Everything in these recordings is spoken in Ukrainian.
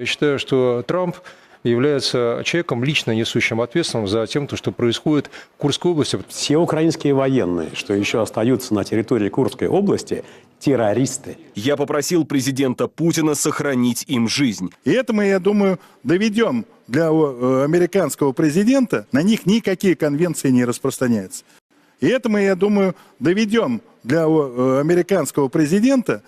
Я считаю, что Трамп является человеком, лично несущим ответственность за тем, то, что происходит в Курской области. Все украинские военные, что еще остаются на территории Курской области, террористы. Я попросил президента Путина сохранить им жизнь. И это мы, я думаю, доведем для э, американского президента. На них никакие конвенции не распространяются. И это мы, я думаю, доведем для э, американского президента.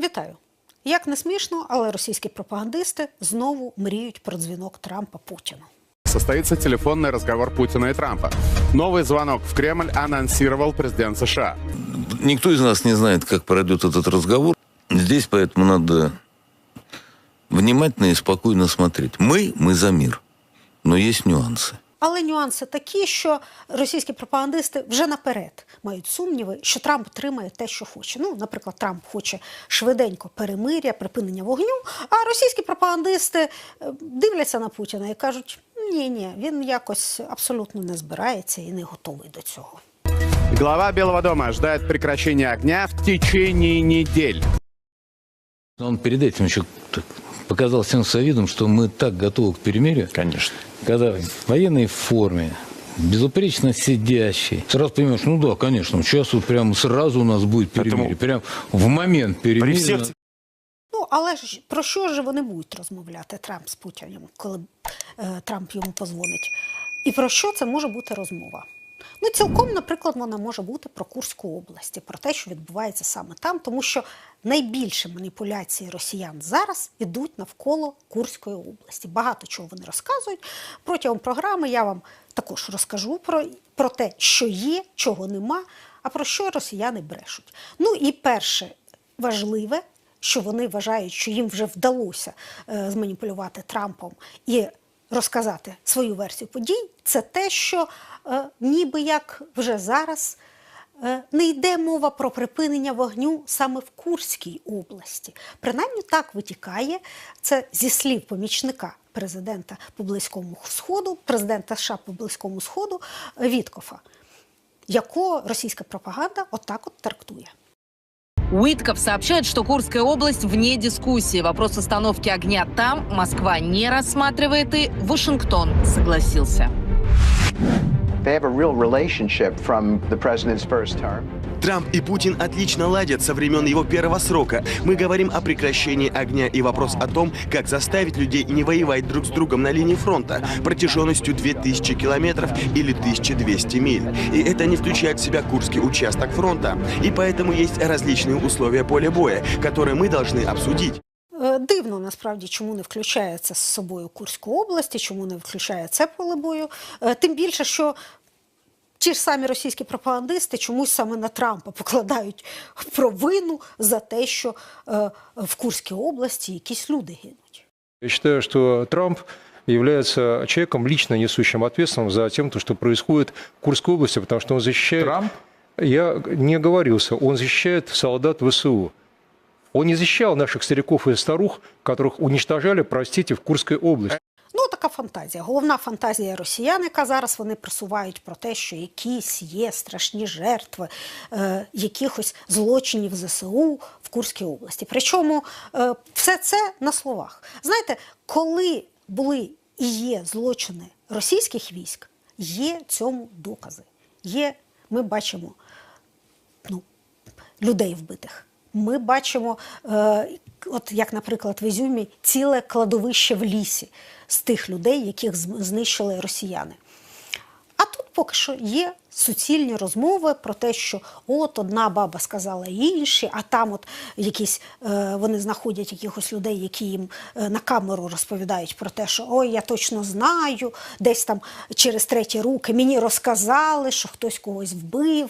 Вітаю. Як не смішно, але російські пропагандисти знову мріють про дзвінок Трампа Путіну. Состоится телефонный разговор Путина и Трампа. Новый звонок в Кремль анонсировал президент США. Никто из нас не знает, как пройдет этот разговор. Здесь поэтому надо внимательно и спокойно смотреть. Мы, мы за мир. Но есть нюансы. Але нюанси такі, що російські пропагандисти вже наперед мають сумніви, що Трамп отримає те, що хоче. Ну, наприклад, Трамп хоче швиденько перемиря, припинення вогню. А російські пропагандисти е, дивляться на Путіна і кажуть: ні, ні, він якось абсолютно не збирається і не готовий до цього. Глава Белого дома ждает прекращения огня в течение недель. Он перед этим еще так показал всем своим видом, что мы так готовы к перемирию. Конечно. Когда в военной форме, безупречно сидящий. Сразу понимаешь, ну да, конечно, сейчас вот прямо сразу у нас будет перемирие. Прям в момент перемирия. всех Ну, але ж про що ж вони будуть розмовляти Трамп з Путіним, коли е, Трамп йому позвонить? І про що це може бути розмова? Ну, цілком, наприклад, вона може бути про Курську область, про те, що відбувається саме там, тому що найбільше маніпуляції росіян зараз ідуть навколо Курської області. Багато чого вони розказують. Протягом програми я вам також розкажу про, про те, що є, чого нема, а про що росіяни брешуть. Ну і перше важливе, що вони вважають, що їм вже вдалося е, зманіпулювати Трампом і розказати свою версію подій, це те, що ніби як вже зараз е, не йде мова про припинення вогню саме в Курській області. Принаймні так витікає це зі слів помічника президента по близькому сходу, президента США по близькому сходу е, Віткофа, якого російська пропаганда отак от трактує. Уитков сообщает, что Курская область вне дискуссии. Вопрос остановки огня там Москва не рассматривает, и Вашингтон согласился. Трамп и Путин отлично ладят со времен его первого срока. Мы говорим о прекращении огня и вопрос о том, как заставить людей не воевать друг с другом на линии фронта протяженностью 2000 километров или 1200 миль. И это не включает в себя Курский участок фронта. И поэтому есть различные условия поля боя, которые мы должны обсудить. Е, Дивно насправді, чому не включається з собою Курську область, чому не включає це поле бою. Е, Тим більше, що ті ж самі російські пропагандисти чомусь саме на Трампа покладають провину за те, що е, в Курській області якісь люди гинуть. Я считаю, что Трамп является человеком, лично несущим ответственность за тем, то, что происходит в Курской области, потому что он защищает... Трамп? Я не оговорился, он защищает солдат ВСУ. Он не защищал наших стариков и старух, которых уничтожали, простите, в Курской области. Ну, така фантазія. Головна фантазія росіян, яка зараз вони просувають про те, що якісь є страшні жертви е, якихось злочинів ЗСУ в Курській області. Причому е, все це на словах. Знаєте, коли були і є злочини російських військ, є цьому докази. Є, ми бачимо ну, людей вбитих. Ми бачимо, е, от як, наприклад, в Ізюмі, ціле кладовище в лісі з тих людей, яких знищили росіяни. А тут поки що є суцільні розмови про те, що от одна баба сказала інші, а там от якісь е, вони знаходять якихось людей, які їм е, на камеру розповідають про те, що ой, я точно знаю, десь там через треті руки мені розказали, що хтось когось вбив.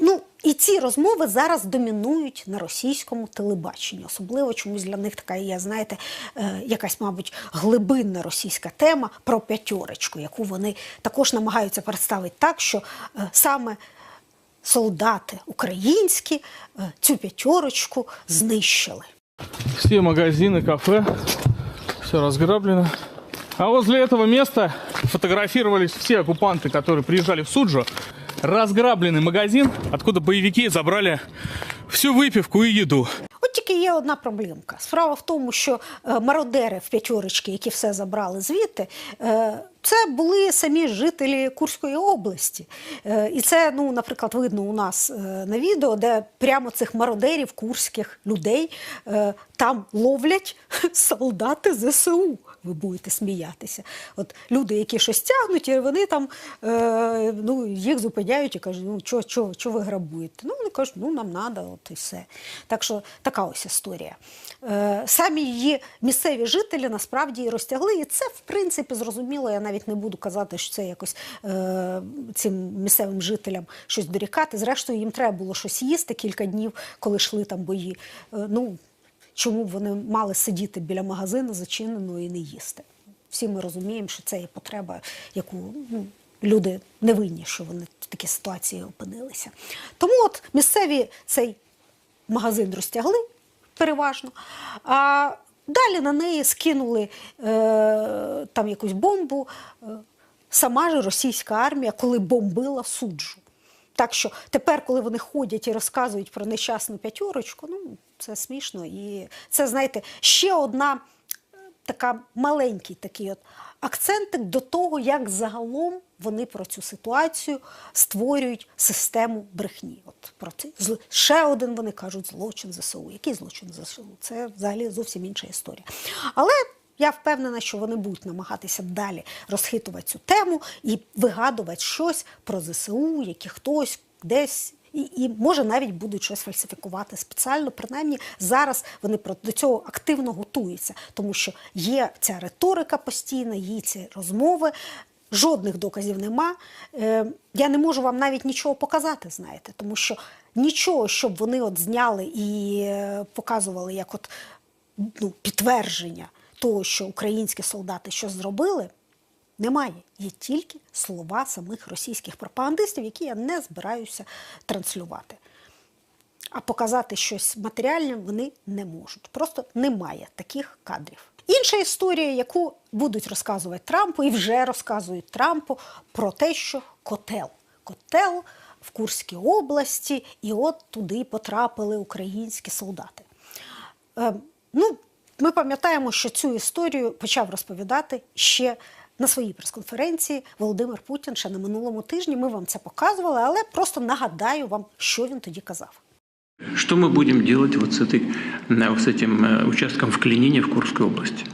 Ну, і ці розмови зараз домінують на російському телебаченні. Особливо чомусь для них така є, знаєте, е, якась, мабуть, глибинна російська тема про п'ятерочку, яку вони також намагаються представити так, що е, саме солдати українські е, цю п'ятерочку знищили. Все магазины, кафе, все разграблено. А возле этого места фотографировались все оккупанты, которые приезжали в Суджу. Разграбленный магазин, откуда боевики забрали всю выпивку и еду. От тільки є одна проблемка. Справа в тому, що е, мародери в п'ятьорочки, які все забрали звідти, е, це були самі жителі Курської області. Е, і це, ну, наприклад, видно у нас на відео, де прямо цих мародерів, курських людей там ловлять солдати ЗСУ. Ви будете сміятися. От люди, які щось тягнуть, і вони там е, ну, їх зупиняють і кажуть, ну що, що, що ви грабуєте? Ну, вони кажуть, ну нам треба, от і все. Так що така ось історія. Е, самі її місцеві жителі насправді і розтягли, і це в принципі зрозуміло. Я навіть не буду казати, що це якось е, цим місцевим жителям щось дорікати. Зрештою, їм треба було щось їсти кілька днів, коли йшли там бої. Е, ну, чому б вони мали сидіти біля магазину зачиненого і не їсти? Всі ми розуміємо, що це є потреба, яку ну, люди не винні, що вони в такій ситуації опинилися. Тому от місцеві цей магазин розтягли переважно. А далі на неї скинули е, там якусь бомбу. Е, сама ж російська армія, коли бомбила суджу. Так що тепер, коли вони ходять і розказують про нещасну п'ятерочку, ну це смішно. І це, знаєте, ще одна е, така маленький такий от акцентик до того, як загалом вони про цю ситуацію створюють систему брехні. От про це зл- ще один вони кажуть злочин ЗСУ. Який злочин ЗСУ? Це взагалі зовсім інша історія. Але я впевнена, що вони будуть намагатися далі розхитувати цю тему і вигадувати щось про ЗСУ, які хтось десь. І, і може навіть будуть щось фальсифікувати спеціально. Принаймні зараз вони до цього активно готуються, тому що є ця риторика постійна, є ці розмови. Жодних доказів нема. Е, я не можу вам навіть нічого показати, знаєте, тому що нічого, щоб вони от зняли і е, показували як от ну, підтвердження того, що українські солдати щось зробили, немає. Є тільки слова самих російських пропагандистів, які я не збираюся транслювати. А показати щось матеріальне вони не можуть. Просто немає таких кадрів. Інша історія, яку будуть розказувати Трампу, і вже розказують Трампу про те, що котел. Котел в Курській області, і от туди потрапили українські солдати. Е, ну, ми пам'ятаємо, що цю історію почав розповідати ще на своїй прес-конференції Володимир Путін ще на минулому тижні. Ми вам це показували, але просто нагадаю вам, що він тоді казав. Что мы будем делать вот с, этой, э, с этим э, участком в Клинине в Курской области?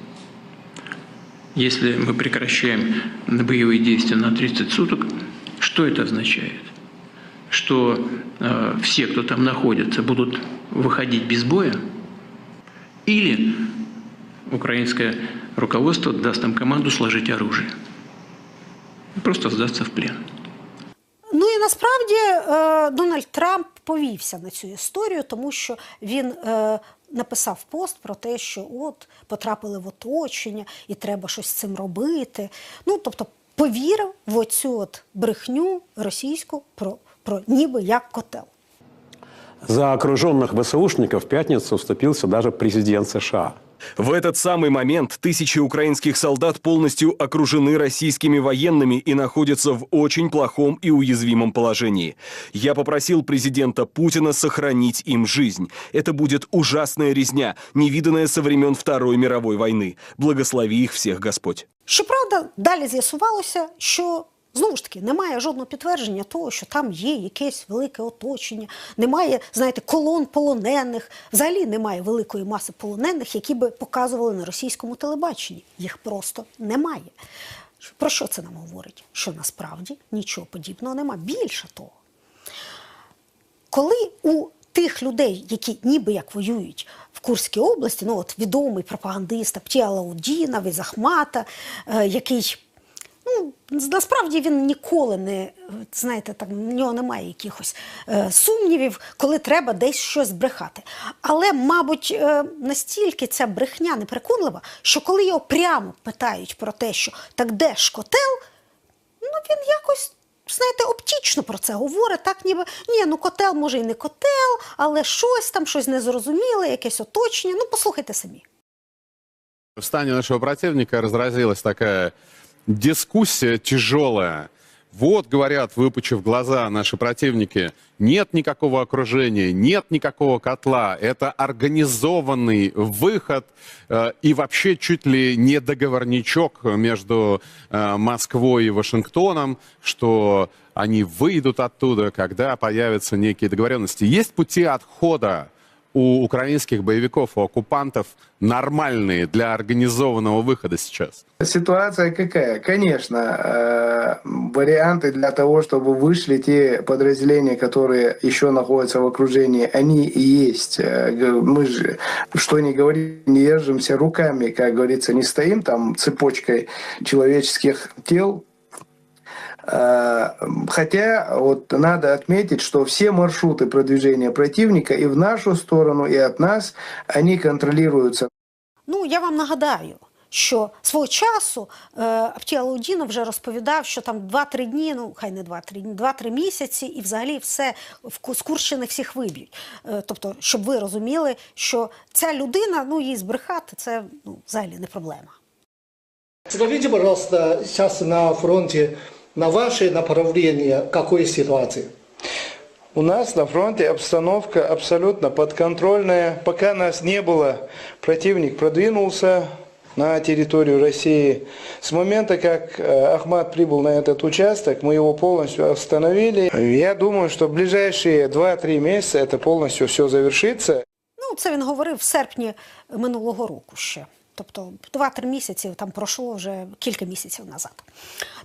Если мы прекращаем боевые действия на 30 суток, что это означает? Что э, все, кто там находится, будут выходить без боя? Или украинское руководство даст им команду сложить оружие? Просто сдаться в плен. Ну і насправді е, Дональд Трамп повівся на цю історію, тому що він е, написав пост про те, що от потрапили в оточення і треба щось з цим робити. Ну тобто повірив в оцю от брехню російську про, про ніби як котел. За окруженных ВСУшников в пятницу вступился даже президент США. В этот самый момент тысячи украинских солдат полностью окружены российскими военными и находятся в очень плохом и уязвимом положении. Я попросил президента Путина сохранить им жизнь. Это будет ужасная резня, невиданная со времен Второй мировой войны. Благослови их всех Господь. Щоправда, далі з'ясувалося, що знову ж таки немає жодного підтвердження того, що там є якесь велике оточення, немає, знаєте, колон полонених. Взагалі немає великої маси полонених, які би показували на російському телебаченні. Їх просто немає. Про що це нам говорить? Що насправді нічого подібного немає. Більше того, коли у тих людей, які ніби як воюють в Курській області, ну от відомий пропагандист Аптія Лаудінов із е, який ну, насправді він ніколи не знаєте, там в нього немає якихось е, сумнівів, коли треба десь щось брехати. Але, мабуть, е, настільки ця брехня непереконлива, що коли його прямо питають про те, що так де ж котел, ну він якось. Знаєте, оптічно про це говорить, так ніби ні, ну котел може і не котел, але щось там, щось незрозуміле, якесь оточення. Ну, послухайте самі. В стане нашего противника разразилась такая дискуссия тяжелая Вот, говорят, выпучив глаза наши противники, нет никакого окружения, нет никакого котла. Это организованный выход э, и вообще чуть ли не договорничок между э, Москвой и Вашингтоном, что они выйдут оттуда, когда появятся некие договоренности. Есть пути отхода у украинских боевиков, у оккупантов нормальные для организованного выхода сейчас? Ситуация какая? Конечно, э, варианты для того, чтобы вышли те подразделения, которые еще находятся в окружении, они есть. Э, Мы же, что ни говорим, не держимся руками, как говорится, не стоим там цепочкой человеческих тел, Хотя вот надо отметить, что все маршруты продвижения противника и в нашу сторону, и от нас, они контролируются. Ну, я вам нагадаю, що свого часу е, Аптіалаудінов вже розповідав, що там 2-3 дні, ну хай не 2-3 дні, 2-3 місяці, і взагалі все в Ку- Курщини всіх виб'ють. Е, тобто, щоб ви розуміли, що ця людина, ну її збрехати, це ну, взагалі не проблема. Скажите, пожалуйста, сейчас на фронте, на ваше направление, какой ситуации? У нас на фронте обстановка абсолютно подконтрольная. Пока нас не было, противник продвинулся на территорию России. С момента, как э, Ахмат прибыл на этот участок, мы его полностью остановили. Я думаю, что в ближайшие 2-3 месяца это полностью все завершится. Ну, це він говорив в серпні минулого року ще. Тобто 2-3 місяці там пройшло вже кілька місяців назад.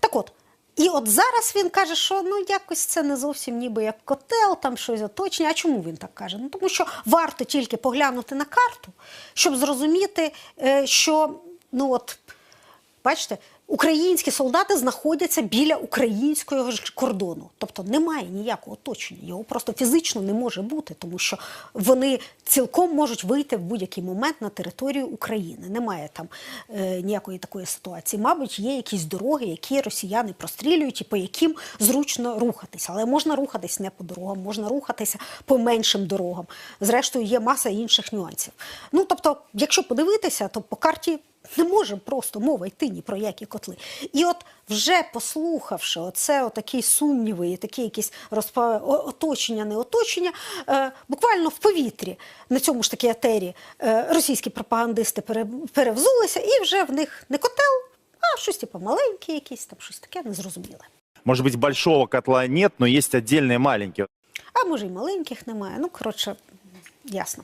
Так от, І от зараз він каже, що ну якось це не зовсім ніби як котел, там щось оточення. А чому він так каже? Ну тому що варто тільки поглянути на карту, щоб зрозуміти, е, що ну от бачите, українські солдати знаходяться біля українського ж кордону. Тобто немає ніякого оточення. Його просто фізично не може бути, тому що вони цілком можуть вийти в будь-який момент на територію України. Немає там е, ніякої такої ситуації. Мабуть, є якісь дороги, які росіяни прострілюють і по яким зручно рухатися. Але можна рухатись не по дорогам, можна рухатися по меншим дорогам. Зрештою, є маса інших нюансів. Ну тобто, якщо подивитися, то по карті не може просто мова йти ні про які котли. І от вже послухавши оце отакі сумніви і такі якісь розпа... оточення, не оточення, е, буквально в повітрі на цьому ж таки етері е, російські пропагандисти пере... перевзулися, і вже в них не котел, а щось типу маленьке, якісь там щось таке незрозуміле. Может быть, большого котла нет, но есть отдельные маленькие. А може, і маленьких немає. Ну, коротше, ясно.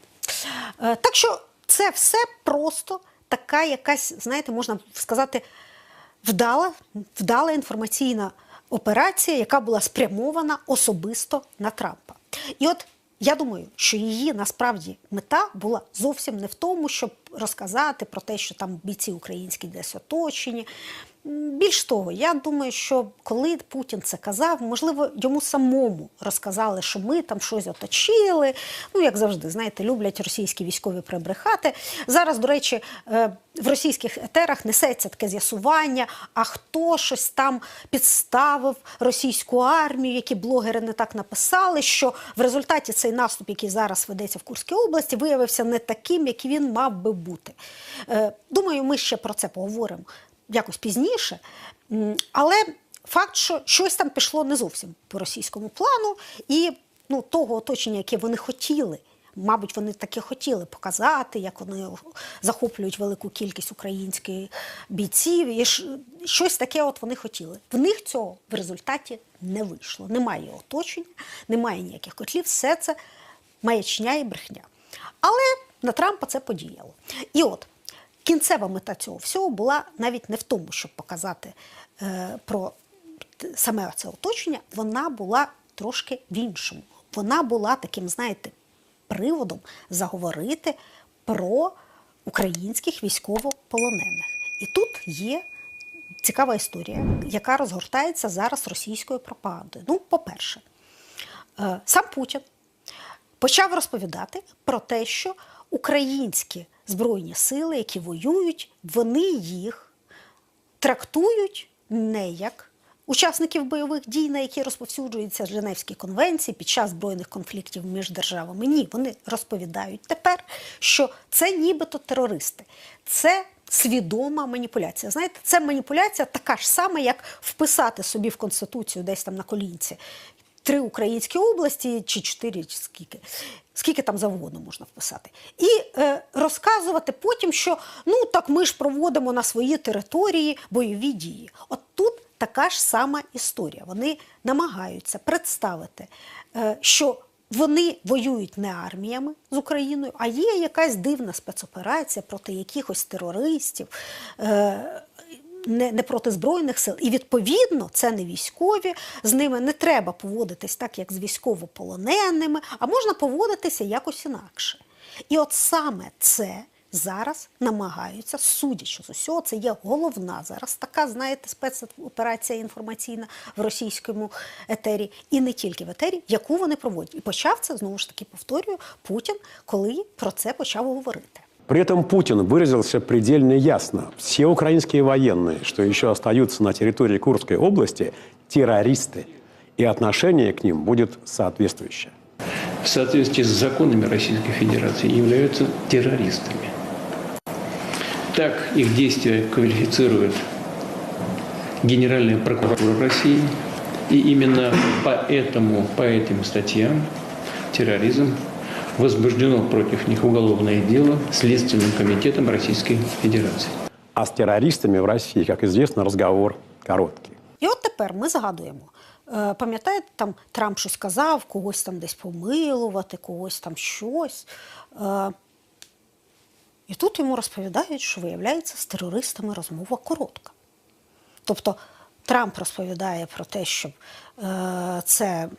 Е, так що це все просто така якась, знаєте, можна сказати, вдала, вдала інформаційна операція, яка була спрямована особисто на Трампа. І от я думаю, що її насправді мета була зовсім не в тому, щоб розказати про те, що там бійці українські десь оточені. Більш того, я думаю, що коли Путін це казав, можливо, йому самому розказали, що ми там щось оточили. Ну, як завжди, знаєте, люблять російські військові прибрехати. Зараз, до речі, е, в російських етерах несеться таке з'ясування, а хто щось там підставив російську армію, які блогери не так написали, що в результаті цей наступ, який зараз ведеться в Курській області, виявився не таким, який він мав би бути. Е, Думаю, ми ще про це поговоримо якось пізніше. Але факт, що щось там пішло не зовсім по російському плану, і ну, того оточення, яке вони хотіли. Мабуть, вони таки хотіли показати, як вони захоплюють велику кількість українських бійців. І щось таке от вони хотіли. В них цього в результаті не вийшло. Немає оточення, немає ніяких котлів. Все це маячня і брехня. Але на Трампа це подіяло. І от кінцева мета цього всього була навіть не в тому, щоб показати е, про саме це оточення, вона була трошки в іншому. Вона була таким, знаєте, приводом заговорити про українських військовополонених. І тут є цікава історія, яка розгортається зараз російською пропагандою. Ну, по-перше, е, сам Путін почав розповідати про те, що українські збройні сили, які воюють, вони їх трактують не як учасників бойових дій, на які розповсюджуються Женевські конвенції під час збройних конфліктів між державами. Ні, вони розповідають тепер, що це нібито терористи. Це свідома маніпуляція. Знаєте, це маніпуляція така ж сама, як вписати собі в конституцію десь там на колінці три українські області, чи чотири, чи скільки. Скільки там завгодно можна вписати, і е, розказувати потім, що ну так ми ж проводимо на своїй території бойові дії. От тут така ж сама історія. Вони намагаються представити, е, що вони воюють не арміями з Україною, а є якась дивна спецоперація проти якихось терористів. Е, не, не проти збройних сил, і відповідно це не військові. З ними не треба поводитись так, як з військовополоненими, а можна поводитися якось інакше. І от саме це зараз намагаються, судячи з усього, це є головна зараз така, знаєте, спецоперація інформаційна в російському етері, і не тільки в етері, яку вони проводять. І почав це знову ж таки повторюю Путін, коли про це почав говорити. При этом Путин выразился предельно ясно. Все украинские военные, что еще остаются на территории Курской области, террористы. И отношение к ним будет соответствующее. В соответствии с законами Российской Федерации являются террористами. Так их действия квалифицирует Генеральная прокуратура России. И именно поэтому, по этим статьям терроризм возбуждено против них уголовное дело Следственным комитетом Российской Федерации. А с террористами в России, как известно, разговор короткий. І от тепер ми згадуємо. Е, Пам'ятаєте, там Трамп щось казав, когось там десь помилувати, когось там щось. Е, І тут йому розповідають, що виявляється, з терористами розмова коротка. Тобто Трамп розповідає про те, що е, це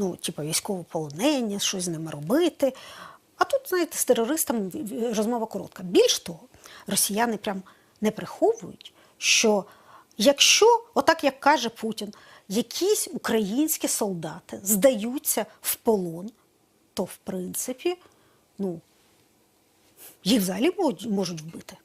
ну, типу, військовополонення, щось з ними робити. А тут, знаєте, з терористами розмова коротка. Більш того, росіяни прям не приховують, що якщо, отак як каже Путін, якісь українські солдати здаються в полон, то в принципі, ну, їх взагалі можуть вбити.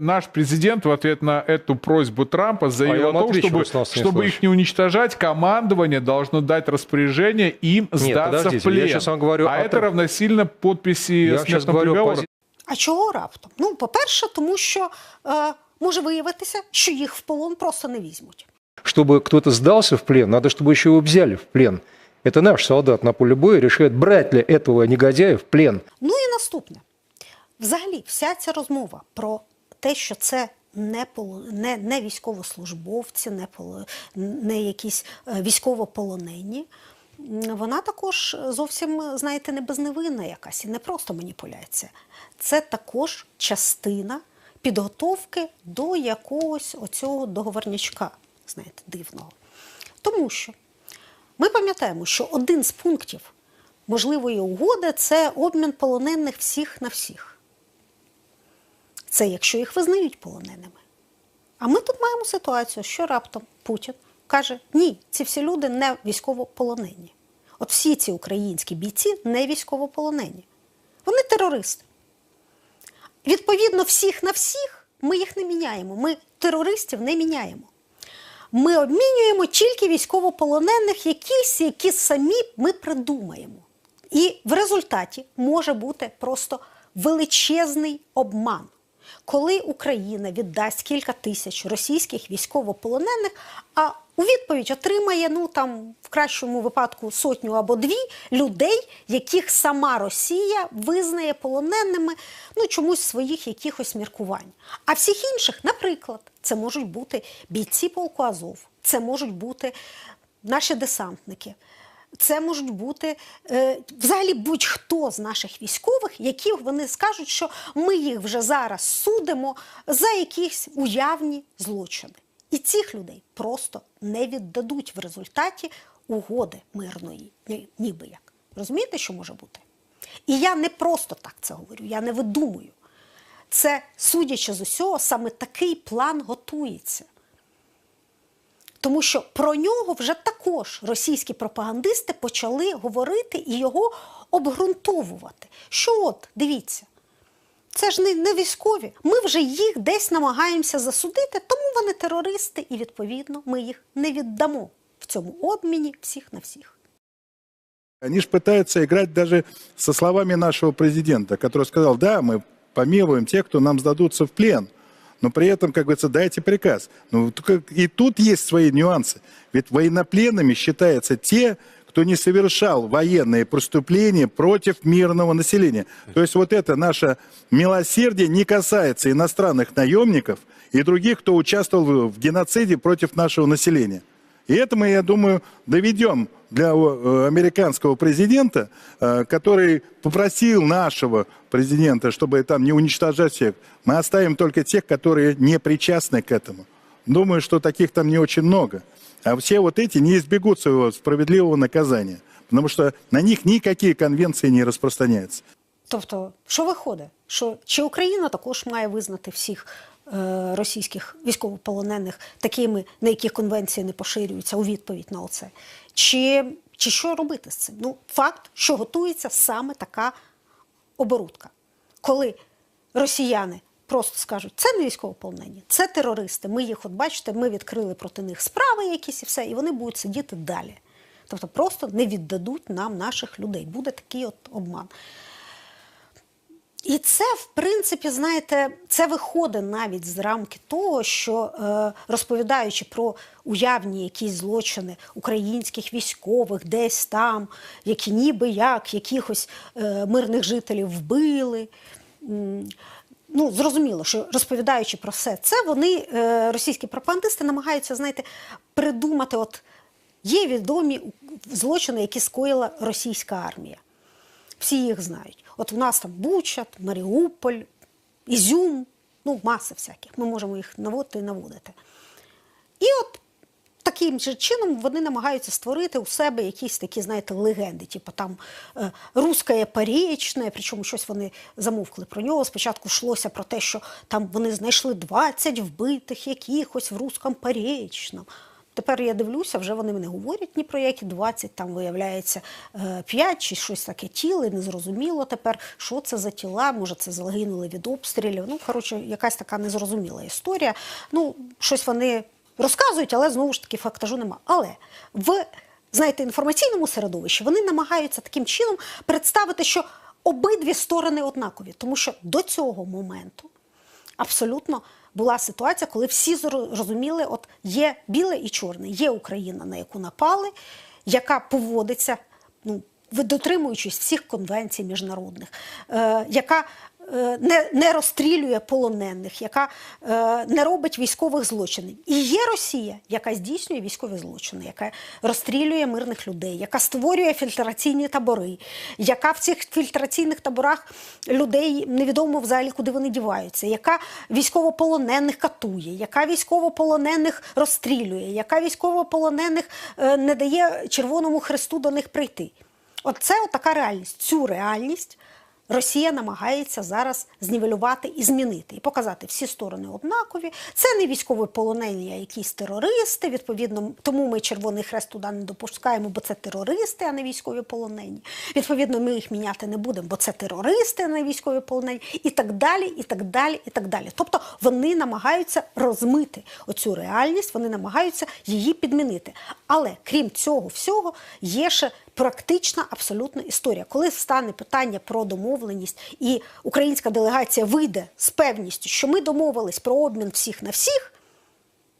Наш президент в ответ на эту просьбу Трампа А заявил я о вам том, отвечу, чтобы, Руслан чтобы Станиславович. их не уничтожать, командование должно дать распоряжение им сдаться в подождите, я плен. щас вам говорю а о это том- равносильно подписи Я сейчас смертного говорю о приговора. пози- А чого раптом? Ну, по-перше, тому що е, може виявитися, що їх в полон просто не візьмуть. Чтобы кто-то сдался в плен, надо, чтобы еще его взяли в плен. Это наш солдат на поле боя решает, брать ли этого негодяя в плен. Ну і наступне. Взагалі, вся ця розмова про те, що це не, не, не військовослужбовці, не, не якісь е, військовополонені, вона також зовсім, знаєте, не безневинна якась і не просто маніпуляція. Це також частина підготовки до якогось оцього договорнячка, знаєте, дивного. Тому що ми пам'ятаємо, що один з пунктів можливої угоди це обмін полонених всіх на всіх. Це якщо їх визнають полоненими. А ми тут маємо ситуацію, що раптом Путін каже: ні, ці всі люди не військовополонені. От всі ці українські бійці не військовополонені. Вони терористи. Відповідно, всіх на всіх ми їх не міняємо. Ми терористів не міняємо. Ми обмінюємо тільки військовополонених, якісь, які самі ми придумаємо. І в результаті може бути просто величезний обман. Коли Україна віддасть кілька тисяч російських військовополонених, а у відповідь отримає ну там в кращому випадку сотню або дві людей, яких сама Росія визнає полоненими ну чомусь своїх якихось міркувань. А всіх інших, наприклад, це можуть бути бійці полку Азов, це можуть бути наші десантники. Це можуть бути е, взагалі будь-хто з наших військових, які вони скажуть, що ми їх вже зараз судимо за якісь уявні злочини. І цих людей просто не віддадуть в результаті угоди мирної, ніби як. Розумієте, що може бути? І я не просто так це говорю, я не видумую. Це, судячи з усього, саме такий план готується Тому що про нього вже також російські пропагандисти почали говорити і його обґрунтовувати. Що от, дивіться, це ж не, не військові. Ми вже їх десь намагаємося засудити, тому вони терористи, і відповідно ми їх не віддамо в цьому обміні всіх на всіх. Они же пытаются играть даже со словами нашего президента, который сказал, да, мы помилуем тех, кто нам сдадутся в плен. но при этом, как говорится, дайте приказ. Ну, и тут есть свои нюансы. Ведь военнопленными считаются те, кто не совершал военные преступления против мирного населения. То есть вот это наше милосердие не касается иностранных наемников и других, кто участвовал в геноциде против нашего населения. И это мы, я думаю, доведем для э, американского президента, э, который попросил нашего президента, чтобы там не уничтожать всех. Мы оставим только тех, которые не причастны к этому. Думаю, что таких там не очень много. А все вот эти не избегут своего справедливого наказания, потому что на них никакие конвенции не распространяются. Тобто, що виходить? Що чи Україна також має визнати всіх е, російських військовополонених такими, на яких конвенції не поширюються у відповідь на оце? Чи, чи що робити з цим? Ну, факт, що готується саме така оборудка, коли росіяни просто скажуть, це не військовополонені, це терористи. Ми їх, от бачите, ми відкрили проти них справи якісь і все, і вони будуть сидіти далі. Тобто просто не віддадуть нам наших людей. Буде такий от обман. І це, в принципі, знаєте, це виходить навіть з рамки того, що е, розповідаючи про уявні якісь злочини українських військових, десь там, які ніби як якихось е, мирних жителів вбили. Ну, зрозуміло, що розповідаючи про все це, вони, е, російські пропагандисти, намагаються, знаєте, придумати, от є відомі злочини, які скоїла російська армія. Всі їх знають. От у нас там Буча, Маріуполь, Ізюм, ну, маса всяких. Ми можемо їх наводити і наводити. І от таким же чином вони намагаються створити у себе якісь такі, знаєте, легенди, типу там е, русське порічне, причому щось вони замовкли про нього. Спочатку йшлося про те, що там вони знайшли 20 вбитих якихось в русском порічному. Тепер я дивлюся, вже вони не говорять ні про які 20, там виявляється 5 чи щось таке тіло, незрозуміло тепер, що це за тіла, може це загинули від обстрілів. Ну, коротше, якась така незрозуміла історія. Ну, щось вони розказують, але знову ж таки фактажу нема. Але в знаєте, інформаційному середовищі вони намагаються таким чином представити, що обидві сторони однакові, тому що до цього моменту абсолютно була ситуація, коли всі зрозуміли, от є біле і чорне, є Україна, на яку напали, яка поводиться, ну, дотримуючись всіх конвенцій міжнародних, е, яка не, не розстрілює полонених, яка е, не робить військових злочинів. І є Росія, яка здійснює військові злочини, яка розстрілює мирних людей, яка створює фільтраційні табори, яка в цих фільтраційних таборах людей невідомо взагалі, куди вони діваються, яка військовополонених катує, яка військовополонених розстрілює, яка військовополонених е, не дає Червоному Хресту до них прийти. Оце така реальність. Цю реальність Росія намагається зараз знівелювати і змінити, і показати всі сторони однакові. Це не військові полонені, а якісь терористи. Відповідно, тому ми Червоний Хрест туди не допускаємо, бо це терористи, а не військові полонені. Відповідно, ми їх міняти не будемо, бо це терористи, а не військові полонені, і так далі, і так далі, і так далі. Тобто вони намагаються розмити оцю реальність, вони намагаються її підмінити. Але крім цього всього, є ще практична абсолютно історія. Коли стане питання про домовленість, і українська делегація вийде з певністю, що ми домовились про обмін всіх на всіх,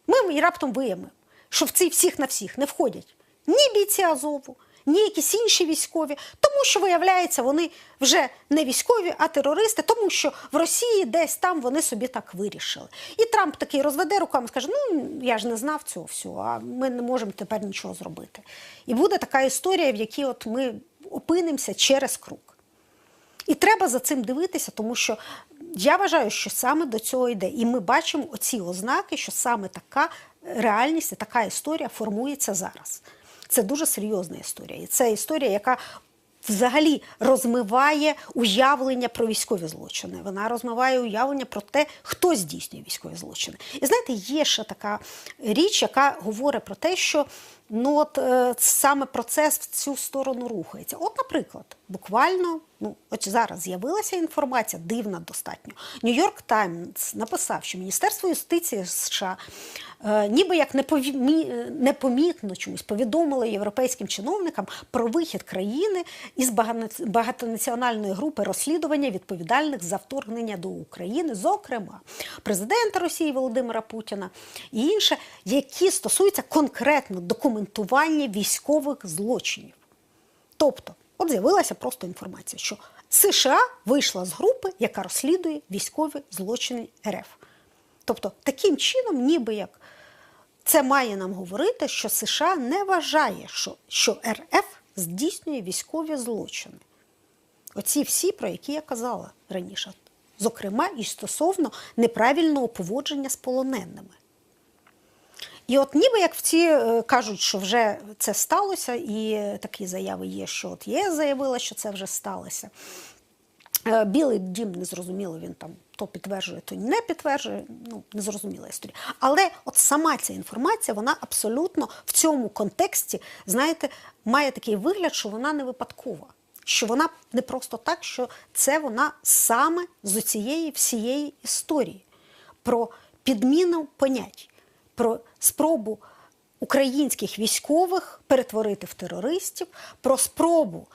ми і раптом виявимо, що в цей всіх на всіх не входять ні бійці Азову, ні якісь інші військові, тому що, виявляється, вони вже не військові, а терористи, тому що в Росії десь там вони собі так вирішили. І Трамп такий розведе руками, скаже: ну я ж не знав цього всього, а ми не можемо тепер нічого зробити. І буде така історія, в якій от ми опинимося через круг. І треба за цим дивитися, тому що я вважаю, що саме до цього йде. І ми бачимо оці ознаки, що саме така реальність така історія формується зараз. Це дуже серйозна історія. І це історія, яка взагалі розмиває уявлення про військові злочини. Вона розмиває уявлення про те, хто здійснює військові злочини. І знаєте, є ще така річ, яка говорить про те, що ну от е, саме процес в цю сторону рухається. От, наприклад, буквально, ну от зараз з'явилася інформація, дивна достатньо. Нью-Йорк Таймс написав, що Міністерство юстиції США е, ніби як е, непомітно чомусь повідомило європейським чиновникам про вихід країни із багатонаціональної групи розслідування відповідальних за вторгнення до України, зокрема президента Росії Володимира Путіна і інше, які стосуються конкретно документування військових злочинів. Тобто, от з'явилася просто інформація, що США вийшла з групи, яка розслідує військові злочини РФ. Тобто, таким чином, ніби як це має нам говорити, що США не вважає, що, що РФ здійснює військові злочини. Оці всі, про які я казала раніше, зокрема і стосовно неправильного поводження з полоненими. І от ніби як в ці е, кажуть, що вже це сталося, і такі заяви є, що от ЄС заявила, що це вже сталося. Е, Білий дім не зрозуміло, він там то підтверджує, то не підтверджує. Ну, незрозуміла історія. Але от сама ця інформація, вона абсолютно в цьому контексті, знаєте, має такий вигляд, що вона не випадкова. Що вона не просто так, що це вона саме з цієї всієї історії про підміну понять, про спробу українських військових перетворити в терористів, про спробу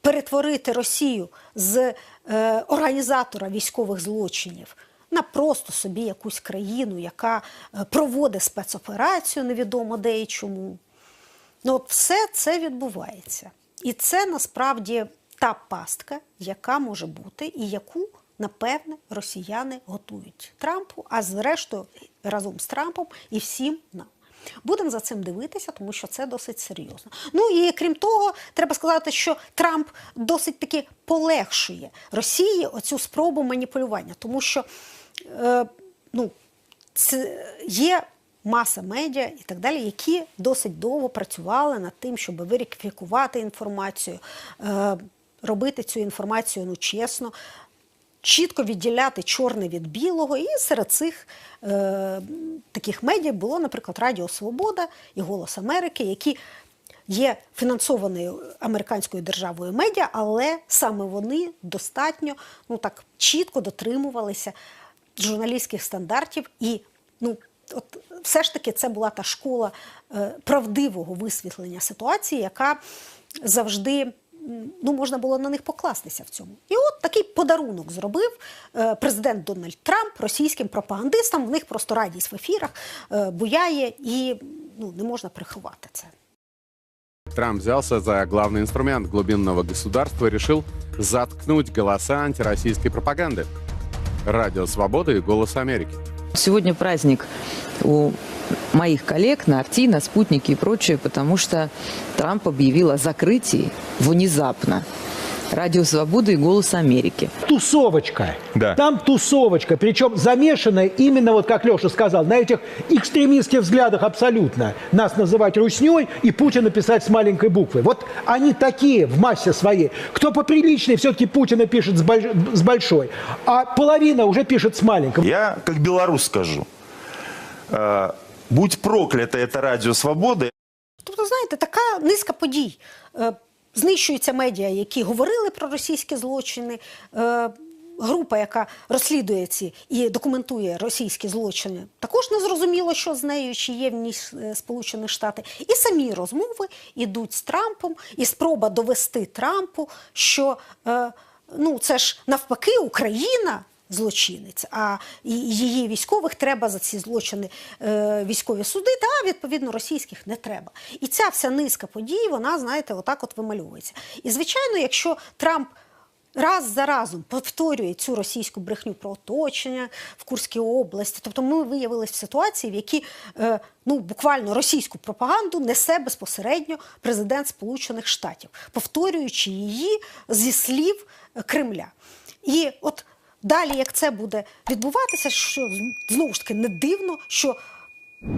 перетворити Росію з е, організатора військових злочинів на просто собі якусь країну, яка е, проводить спецоперацію, невідомо де і чому. Ну, от все це відбувається. І це насправді та пастка, яка може бути, і яку, напевне, росіяни готують Трампу, а зрештою разом з Трампом і всім нам. Будемо за цим дивитися, тому що це досить серйозно. Ну і крім того, треба сказати, що Трамп досить таки полегшує Росії оцю спробу маніпулювання, тому що е, ну, це є маса медіа і так далі, які досить довго працювали над тим, щоб верифікувати інформацію, е, робити цю інформацію ну, чесно, чітко відділяти чорне від білого. І серед цих е, таких медіа було, наприклад, Радіо Свобода і Голос Америки, які є фінансованою американською державою медіа, але саме вони достатньо ну так чітко дотримувалися журналістських стандартів і ну. От все ж таки це була та школа е, правдивого висвітлення ситуації, яка завжди ну, можна було на них покластися в цьому. І от такий подарунок зробив е, президент Дональд Трамп російським пропагандистам. В них просто радість в ефірах е, буяє, і ну, не можна приховати це. Трамп взялся за главный инструмент глубинного государства и решил заткнуть голоса антироссийской пропаганды. Радио «Свобода» и «Голос Америки». Сегодня праздник у моих коллег на Арти, на Спутнике и прочее, потому что Трамп объявил о закрытии внезапно Радио Свобода и Голос Америки. Тусовочка. Да. Там тусовочка. Причем замешанная именно, вот как Леша сказал, на этих экстремистских взглядах абсолютно. Нас называть русней и Путина писать с маленькой буквы. Вот они такие в массе своей. Кто поприличнее, все-таки Путина пишет с, больш- с большой. А половина уже пишет с маленькой. Я, как белорус, скажу. э, будь проклято это радио свободы. Тобто, знаєте, така низка подій. Знищуються медіа, які говорили про російські злочини. Е, Група, яка розслідує ці і документує російські злочини, також не зрозуміло, що з нею, чи є в ній е, Сполучені Штати. І самі розмови йдуть з Трампом, і спроба довести Трампу, що е, ну, це ж навпаки Україна злочинець, а її військових треба за ці злочини е, військові суди, та відповідно російських не треба. І ця вся низка подій, вона, знаєте, отак от вимальовується. І звичайно, якщо Трамп. Раз за разом повторює цю російську брехню про оточення в Курській області. Тобто ми виявилися в ситуації, в якій е, ну, буквально російську пропаганду несе безпосередньо президент Сполучених Штатів, повторюючи її зі слів Кремля. І от далі, як це буде відбуватися, що знову ж таки не дивно, що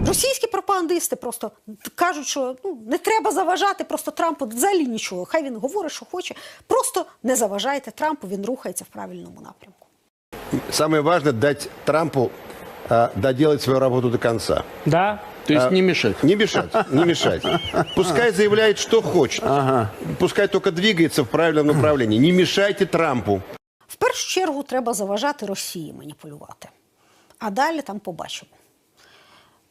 російські пропагандисти просто кажуть, що ну не треба заважати просто Трампу взагалі нічого. Хай він говорить, що хоче. Просто не заважайте Трампу, він рухається в правильному напрямку. Самое важное дать Трампу э, доделать свою работу до конца. Да, То есть А, не мешать? Не мешать, не мешать. Пускай заявляет, что хочет. Пускай только двигается в правильном направлении. Не мешайте Трампу. В першу чергу треба заважати Росії маніпулювати. А далі там побачимо.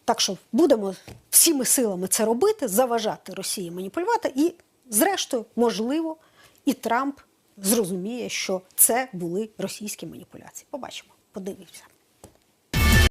Так що будемо всіми силами це робити, заважати Росії маніпулювати, і, зрештою, можливо, і Трамп зрозуміє, що це були російські маніпуляції. Побачимо, подивимося.